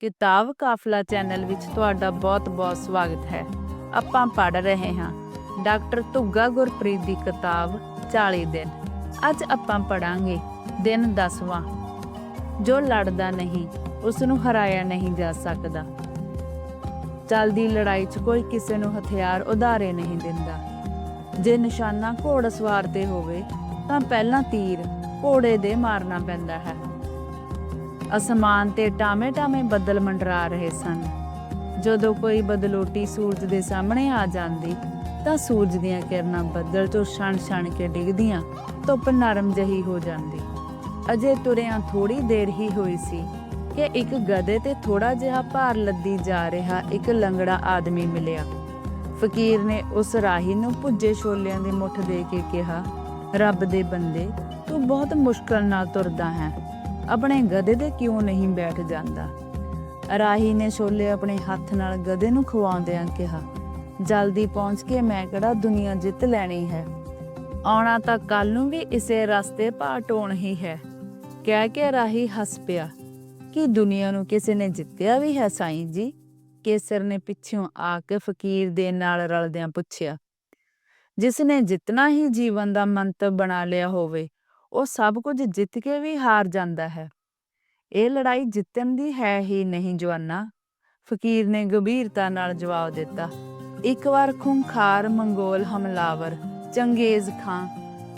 ਕਿਤਾਬ ਕਾਫਲਾ ਚੈਨਲ ਵਿੱਚ ਤੁਹਾਡਾ ਬਹੁਤ-ਬਹੁਤ ਸਵਾਗਤ ਹੈ। ਆਪਾਂ ਪੜ ਰਹੇ ਹਾਂ। ਡਾਕਟਰ ਧੁੱਗਾ ਗੁਰਪ੍ਰੀਤ ਦੀ ਕਿਤਾਬ 40 ਦਿਨ। ਅੱਜ ਆਪਾਂ ਪੜਾਂਗੇ ਦਿਨ 10ਵਾਂ ਜੋ ਲੜਦਾ ਨਹੀਂ ਉਸ ਨੂੰ ਹਰਾਇਆ ਨਹੀਂ ਜਾ ਸਕਦਾ। ਚੱਲਦੀ ਲੜਾਈ 'ਚ ਕੋਈ ਕਿਸੇ ਨੂੰ ਹਥਿਆਰ ਉਧਾਰੇ ਨਹੀਂ ਦਿੰਦਾ। ਜੇ ਨਿਸ਼ਾਨਾ ਘੋੜਸਵਾਰ ਤੇ ਹੋਵੇ, ਤਾਂ ਪਹਿਲਾਂ ਤੀਰ ਘੋੜੇ ਦੇ ਮਾਰਨਾ ਪੈਂਦਾ ਹੈ। ਅਸਮਾਨ ਤੇ ਟਾਵੇਂ-ਟਾਵੇਂ ਬੱਦਲ ਮੰਡਰਾ ਰਹੇ ਸਨ। ਜਦੋਂ ਕੋਈ ਬਦਲੋਟੀ ਸੂਰਜ ਦੇ ਸਾਹਮਣੇ ਆ ਜਾਂਦੀ, ਤਾਂ ਸੂਰਜ ਦੀਆਂ ਕਿਰਨਾਂ ਬੱਦਲ ਤੋਂ ਛਣ-ਛਣ ਕੇ ਡਿੱਗਦੀਆਂ, ਧੁੱਪ ਨਰਮ ਜਹੀ ਹੋ ਜਾਂਦੀ। ਅਜੇ ਤੁਰਿਆਂ ਥੋੜੀ ਦੇਰ ਹੀ ਹੋਈ ਸੀ ਕਿ ਇੱਕ ਗਧੇ ਤੇ ਥੋੜਾ ਜਿਹਾ ਭਾਰ ਲੱਦੀ ਜਾ ਰਿਹਾ ਇੱਕ ਲੰਗੜਾ ਆਦਮੀ ਮਿਲਿਆ। ਫਕੀਰ ਨੇ ਉਸ ਰਾਹੀ ਨੂੰ ਭੁੱਜੇ ਛੋਲਿਆਂ ਦੀ ਮੁੱਠ ਦੇ ਕੇ ਕਿਹਾ, ਰੱਬ ਦੇ ਬੰਦੇ, ਤੂੰ ਬਹੁਤ ਮੁਸ਼ਕਲ ਨਾਲ ਤੁਰਦਾ ਹੈ। ਆਪਣੇ ਗਧੇ ਦੇ ਕਿਉਂ ਨਹੀਂ ਬੈਠ ਜਾਂਦਾ? ਰਾਹੀ ਨੇ ਛੋਲੇ ਆਪਣੇ ਹੱਥ ਨਾਲ ਗਧੇ ਨੂੰ ਖਵਾਉਂਦਿਆਂ ਕਿਹਾ, ਜਲਦੀ ਪਹੁੰਚ ਕੇ ਮੈਂ ਕਿਹੜਾ ਦੁਨੀਆ ਜਿੱਤ ਲੈਣੀ ਹੈ? ਆਉਣਾ ਤਾਂ ਕੱਲ ਨੂੰ ਵੀ ਇਸੇ ਰਸਤੇ ਪਾਟੋਣ ਹੀ ਹੈ। ਕਹਿ ਕੇ ਰਾਹੀ ਹੱਸ ਪਿਆ। ਕਿ ਦੁਨੀਆ ਨੂੰ ਕਿਸੇ ਨੇ ਜਿੱਤਿਆ ਵੀ ਹੈ ਸਾਈਂ ਜੀ? ਕੇਸਰ ਨੇ ਪਿੱਛੋਂ ਆ ਕੇ ਫਕੀਰ ਦੇ ਨਾਲ ਰਲਦਿਆਂ ਪੁੱਛਿਆ, ਜਿਸ ਨੇ ਜਿੱਤਣਾ ਹੀ ਜੀਵਨ ਦਾ ਮੰਤਵ ਬਣਾ ਲਿਆ ਹੋਵੇ ਉਹ ਸਭ ਕੁਝ ਜਿੱਤ ਕੇ ਵੀ ਹਾਰ ਜਾਂਦਾ ਹੈ। ਇਹ ਲੜਾਈ ਜਿੱਤਣ ਦੀ ਹੈ ਹੀ ਨਹੀਂ ਜਵਾਨਾ। ਫਕੀਰ ਨੇ ਗੰਭੀਰਤਾ ਨਾਲ ਜਵਾਬ ਦਿੱਤਾ। ਇੱਕ ਵਾਰ ਖੁੰਖਾਰ ਮੰਗੋਲ ਹਮਲਾਵਰ ਚੰਗੇਜ਼ ਖਾਂ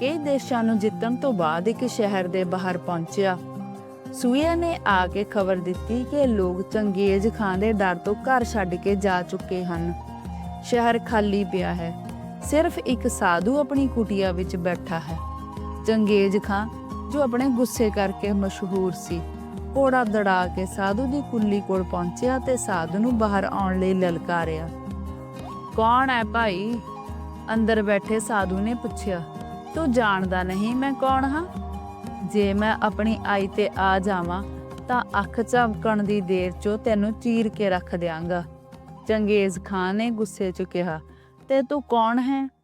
ਕਈ ਦੇਸ਼ਾਂ ਨੂੰ ਜਿੱਤਣ ਤੋਂ ਬਾਅਦ ਇੱਕ ਸ਼ਹਿਰ ਦੇ ਬਾਹਰ ਪਹੁੰਚਿਆ। ਸੂਇਆ ਨੇ ਆ ਕੇ ਖਬਰ ਦਿੱਤੀ ਕਿ ਲੋਕ ਚੰਗੇਜ਼ ਖਾਂ ਦੇ ਡਰ ਤੋਂ ਘਰ ਛੱਡ ਕੇ ਜਾ ਚੁੱਕੇ ਹਨ। ਸ਼ਹਿਰ ਖਾਲੀ ਪਿਆ ਹੈ। ਸਿਰਫ ਇੱਕ ਸਾਧੂ ਆਪਣੀ ਕੁਟਿਆ ਵਿੱਚ ਬੈਠਾ ਹੈ। ਚੰਗੇਜ਼ ਖਾਂ, ਜੋ ਆਪਣੇ ਗੁੱਸੇ ਕਰਕੇ ਮਸ਼ਹੂਰ ਸੀ। ਘੋੜਾ ਦੜਾ ਕੇ ਸਾਧੂ ਦੀ ਕੁੱਲੀ ਕੋਲ ਪਹੁੰਚਿਆ ਤੇ ਸਾਧੂ ਨੂੰ ਬਾਹਰ ਆਉਣ ਲਈ ਲਲਕਾਰਿਆ। ਕੌਣ ਹੈ ਭਾਈ? ਅੰਦਰ ਬੈਠੇ ਸਾਧੂ ਨੇ ਪੁੱਛਿਆ। ਤੂੰ ਜਾਣਦਾ ਨਹੀਂ ਮੈਂ ਕੌਣ ਹਾਂ? ਜੇ ਮੈਂ ਆਪਣੀ ਆਈ ਤੇ ਆ ਜਾਵਾਂ, ਤਾਂ ਅੱਖ ਝਮਕਣ ਦੀ ਦੇਰ 'ਚੋਂ ਤੈਨੂੰ ਚੀਰ ਕੇ ਰੱਖ ਦਿਆਂਗਾ। ਚੰਗੇਜ਼ ਖਾਨ ਨੇ ਗੁੱਸੇ 'ਚ ਕਿਹਾ। ਤੇ ਤੂੰ ਕੌਣ ਹੈ?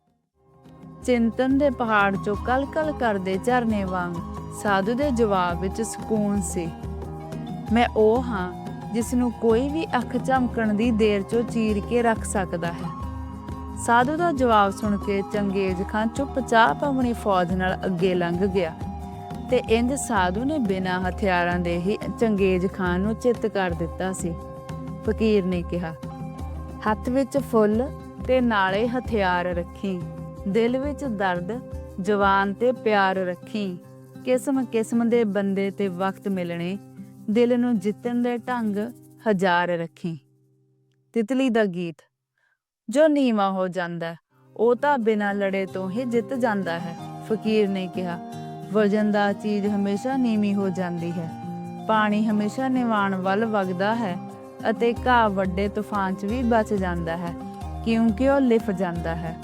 ਚਿੰਤਨ ਦੇ ਪਹਾੜ 'ਚੋਂ ਕਲ-ਕਲ ਕਰਦੇ ਝਰਨੇ ਵਾਂਗ ਸਾਧੂ ਦੇ ਜਵਾਬ ਵਿੱਚ ਸਕੂਨ ਸੀ। ਮੈਂ ਉਹ ਹਾਂ ਜਿਸ ਨੂੰ ਕੋਈ ਵੀ ਅੱਖ ਝਮਕਣ ਦੀ ਦੇਰ 'ਚੋਂ ਚੀਰ ਕੇ ਰੱਖ ਸਕਦਾ ਹੈ। ਸਾਧੂ ਦਾ ਜਵਾਬ ਸੁਣ ਕੇ ਚੰਗੇਜ਼ ਖਾਨ ਚੁੱਪਚਾਪ ਆਪਣੀ ਫੌਜ ਨਾਲ ਅੱਗੇ ਲੰਘ ਗਿਆ ਤੇ ਇੰਜ ਸਾਧੂ ਨੇ ਬਿਨਾਂ ਹਥਿਆਰਾਂ ਦੇ ਹੀ ਚੰਗੇਜ਼ ਖਾਨ ਨੂੰ ਚਿੱਤ ਕਰ ਦਿੱਤਾ ਸੀ। ਫਕੀਰ ਨੇ ਕਿਹਾ, ਹੱਥ ਵਿੱਚ ਫੁੱਲ ਤੇ ਨਾਲੇ ਹਥਿਆਰ ਰੱਖੀ। ਦਿਲ ਵਿੱਚ ਦਰਦ, ਜਵਾਨ ਤੇ ਪਿਆਰ ਰੱਖੀ। ਕਿਸਮ ਕਿਸਮ ਦੇ ਬੰਦੇ ਤੇ ਵਕਤ ਮਿਲਣੇ, ਦਿਲ ਨੂੰ ਜਿੱਤਣ ਦੇ ਢੰਗ ਹਜ਼ਾਰ ਰੱਖੀ। ਤਿਤਲੀ ਦਾ ਗੀਤ, ਜੋ ਨੀਵਾ ਹੋ ਜਾਂਦਾ, ਉਹ ਤਾਂ ਬਿਨਾਂ ਲੜੇ ਤੋਂ ਹੀ ਜਿੱਤ ਜਾਂਦਾ ਹੈ। ਫਕੀਰ ਨੇ ਕਿਹਾ, ਵਜ਼ਨ ਦਾ ਚੀਜ਼ ਹਮੇਸ਼ਾ ਨੀਵੀਂ ਹੋ ਜਾਂਦੀ ਹੈ। ਪਾਣੀ ਹਮੇਸ਼ਾ ਨਿਵਾਣ ਵੱਲ ਵਗਦਾ ਹੈ ਅਤੇ ਘਾਹ ਵੱਡੇ ਤੂਫਾਨ 'ਚ ਵੀ ਬਚ ਜਾਂਦਾ ਹੈ, ਕਿਉਂਕਿ ਉਹ ਲਿਫ ਜਾਂਦਾ ਹੈ।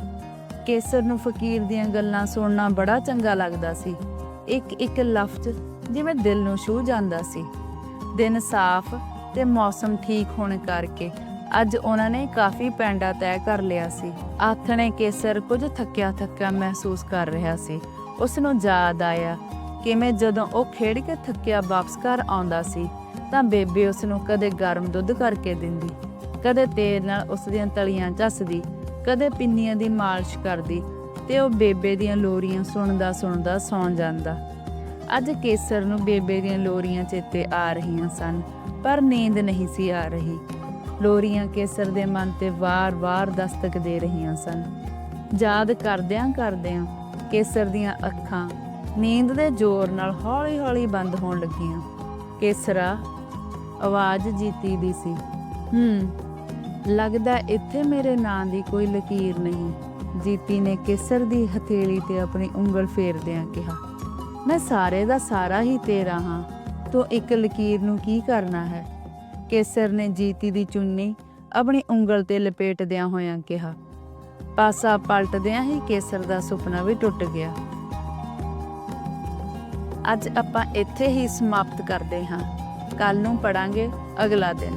ਕੇਸਰ ਨੂੰ ਫਕੀਰ ਦੀਆਂ ਗੱਲਾਂ ਸੁਣਨਾ ਬੜਾ ਚੰਗਾ ਲੱਗਦਾ ਸੀ। ਇੱਕ ਇੱਕ ਲਫ਼ਜ਼ ਜਿਵੇਂ ਦਿਲ ਨੂੰ ਛੂ ਜਾਂਦਾ ਸੀ। ਦਿਨ ਸਾਫ਼ ਤੇ ਮੌਸਮ ਠੀਕ ਹੋਣ ਕਰਕੇ ਅੱਜ ਉਹਨਾਂ ਨੇ ਕਾਫੀ ਪੈਂਡਾ ਤੈਅ ਕਰ ਲਿਆ ਸੀ। ਆਥਣੇ ਕੇਸਰ ਕੁਝ ਥੱਕਿਆ ਥੱਕਿਆ ਮਹਿਸੂਸ ਕਰ ਰਿਹਾ ਸੀ। ਉਸ ਨੂੰ ਯਾਦ ਆਇਆ ਕਿਵੇਂ ਜਦੋਂ ਉਹ ਖੇਡ ਕੇ ਥੱਕਿਆ ਵਾਪਸ ਘਰ ਆਉਂਦਾ ਸੀ, ਤਾਂ ਬੇਬੇ ਉਸ ਨੂੰ ਕਦੇ ਗਰਮ ਦੁੱਧ ਕਰਕੇ ਦਿੰਦੀ, ਕਦੇ ਤੇਲ ਨਾਲ ਉਸ ਦੀਆਂ ਤਲੀਆਂ ਝੱਸਦੀ ਕਦੇ ਪਿੰਨੀਆਂ ਦੀ ਮਾਲਿਸ਼ ਕਰਦੀ ਤੇ ਉਹ ਬੇਬੇ ਦੀਆਂ ਲੋਰੀਆਂ ਸੁਣਦਾ ਸੁਣਦਾ ਸੌਂ ਜਾਂਦਾ। ਅੱਜ ਕੇਸਰ ਨੂੰ ਬੇਬੇ ਦੀਆਂ ਲੋਰੀਆਂ ਚੇਤੇ ਆ ਰਹੀਆਂ ਸਨ, ਪਰ ਨੀਂਦ ਨਹੀਂ ਸੀ ਆ ਰਹੀ। ਲੋਰੀਆਂ ਕੇਸਰ ਦੇ ਮਨ ਤੇ ਵਾਰ-ਵਾਰ ਦਸਤਕ ਦੇ ਰਹੀਆਂ ਸਨ। ਯਾਦ ਕਰਦਿਆਂ ਕਰਦਿਆਂ ਕੇਸਰ ਦੀਆਂ ਅੱਖਾਂ ਨੀਂਦ ਦੇ ਜ਼ੋਰ ਨਾਲ ਹੌਲੀ-ਹੌਲੀ ਬੰਦ ਹੋਣ ਲੱਗੀਆਂ। ਕੇਸਰਾ, ਆਵਾਜ਼ ਜੀਤੀ ਦੀ ਸੀ, ਹੂੰ ਲੱਗਦਾ ਇੱਥੇ ਮੇਰੇ ਨਾਂ ਦੀ ਕੋਈ ਲਕੀਰ ਨਹੀਂ। ਜੀਤੀ ਨੇ ਕੇਸਰ ਦੀ ਹਥੇਲੀ ਤੇ ਆਪਣੀ ਉਂਗਲ ਫੇਰਦਿਆਂ ਕਿਹਾ, ਮੈਂ ਸਾਰੇ ਦਾ ਸਾਰਾ ਹੀ ਤੇਰਾ ਹਾਂ, ਤੂੰ ਇੱਕ ਲਕੀਰ ਨੂੰ ਕੀ ਕਰਨਾ ਹੈ? ਕੇਸਰ ਨੇ ਜੀਤੀ ਦੀ ਚੁੰਨੀ ਆਪਣੀ ਉਂਗਲ ਤੇ ਲਪੇਟਦਿਆਂ ਹੋਇਆਂ ਕਿਹਾ। ਪਾਸਾ ਪਲਟਦਿਆਂ ਹੀ ਕੇਸਰ ਦਾ ਸੁਪਨਾ ਵੀ ਟੁੱਟ ਗਿਆ। ਅੱਜ ਆਪਾਂ ਇੱਥੇ ਹੀ ਸਮਾਪਤ ਕਰਦੇ ਹਾਂ। ਕੱਲ ਨੂੰ ਪੜਾਂਗੇ ਅਗਲਾ ਦਿਨ।